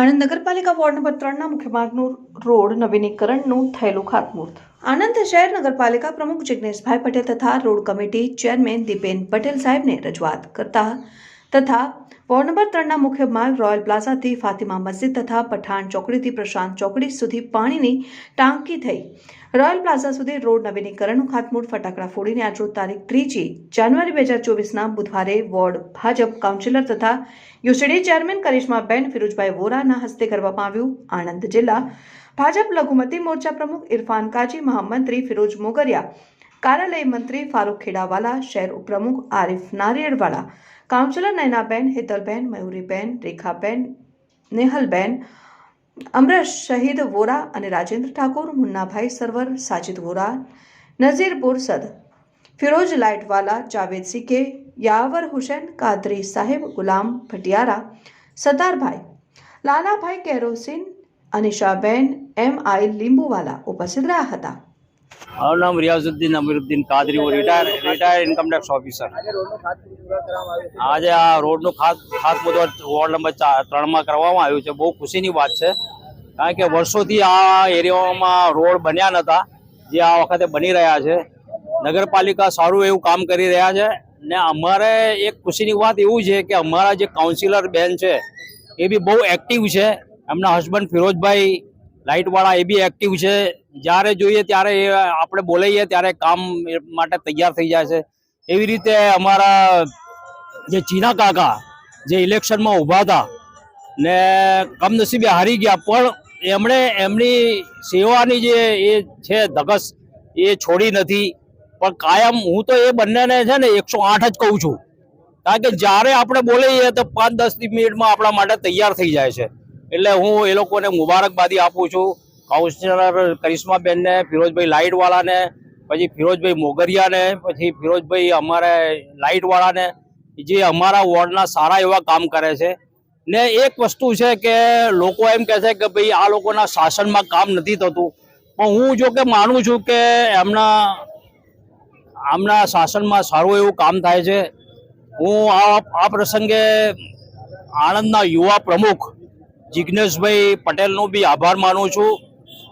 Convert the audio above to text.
આણંદ નગરપાલિકા ward number ત્રણના મુખ્ય માર્ગનું રોડ નવીનીકરણનું થયેલું ખાતમુહૂર્ત. આણંદ શહેર નગરપાલિકા પ્રમુખ જિજ્ઞેશભાઈ પટેલ તથા road committee chairman Dipen Patel સાહેબને રજૂઆત કરતા તથા વોર્ડ નંબર ત્રણના મુખ્ય માર્ગ રોયલ પ્લાઝાથી ફાતિમા મસ્જિદ તથા પઠાણ ચોકડીથી પ્રશાંત ચોકડી સુધી પાણીની ટાંકી થઈ. રોયલ પ્લાઝા સુધી રોડ નવીનીકરણનું ખાતમુહૂર્ત, ફટાકડા ફોડીને આજરોજ તારીખ ત્રીજી જાન્યુઆરી બે હજાર ચોવીસના બુધવારે વોર્ડ ભાજપ કાઉન્સિલર તથા યુસીડી ચેરમેન કરિશ્માબેન ફિરોજભાઈ વોરાના હસ્તે કરવામાં આવ્યું. આણંદ જિલ્લા ભાજપ લઘુમતી મોરચા પ્રમુખ ઇરફાન કાજી, મહામંત્રી ફિરોજ મોગરિયા, કાર્યાલય મંત્રી ફારૂક ખેડાવાલા, શહેર ઉપપ્રમુખ આરિફ નારિયેળવાલા કાઉન્સિલર નયનાબેન હેતલબેન મયુરીબેન રેખાબેન નેહલબેન અમરશ શહીદ વોરા અને રાજેન્દ્ર ઠાકોર, મુન્નાભાઈ સરવર, સાજિદ વોરા, નઝીર બોરસદ, ફિરોજ લાઇટવાલા, જાવેદ સિકે, યાવર હુસેન, કાદરી સાહેબ, ગુલામ ભટિયારા સરદારભાઈ લાલાભાઈ કેરોસીન, અનિશાબેન, એમ આઈ લીંબુવાલા ઉપસ્થિત રહ્યા હતા. મારું નામ રિયાઝુદ્દીન અમીરુદ્દીન કાદરી, હું retire retire income tax officer આજે આ રોડનું ખાત ખાતમુહૂર્ત વોર્ડ નંબર ત્રણમાં કરવામાં આવ્યું છે. બહુ ખુશીની વાત છે. કારણ કે વર્ષોથી આ એરિયામાં રોડ બન્યા નહોતા જે આ વખતે બની રહ્યા છે. નગરપાલિકા સારું એવું કામ કરી રહ્યા છે. ને અમારે એક ખુશીની વાત એવું છે કે અમારા જે કાઉન્સિલર બેન છે, એ બી બહુ એક્ટિવ છે. એમના હસબન્ડ ફિરોજભાઈ લાઇટવાળા એ બી એક્ટિવ છે. જ્યારે જોઈએ ત્યારે એ આપણે બોલાઈએ ત્યારે કામ માટે તૈયાર થઈ જાય છે. એવી રીતે અમારા જે ચીના કાકા જે ઇલેક્શનમાં ઊભા હતા ને કમનસીબે હારી ગયા, પણ એમણે એમની સેવાની જે એ છે ધગસ એ છોડી નથી. પણ કાયમ હું તો એ બંનેને છે ને એકસો આઠ જ કહું છું. કારણ કે જ્યારે આપણે બોલીએ તો પાંચ દસ મિનિટમાં આપણા માટે તૈયાર થઈ જાય છે. એટલે હું એ લોકોને મુબારકબાદી આપું છું. કાઉન્સિલર કરિશ્માબેનને ફિરોજભાઈ લાઇટવાળાને, પછી ફિરોજભાઈ મોગરિયાને, પછી ફિરોજભાઈ અમારે લાઇટવાળાને, જે અમારા વોર્ડના સારા એવા કામ કરે છે. ને એક વસ્તુ છે કે લોકો એમ કહે છે કે ભાઈ, આ લોકોના શાસનમાં કામ નથી થતું. પણ હું જો કે માનું છું કે એમના આમના શાસનમાં સારું એવું કામ થાય છે. હું આ આ પ્રસંગે આણંદના યુવા પ્રમુખ જિગ્નેશભાઈ પટેલનો બી આભાર માનું છું.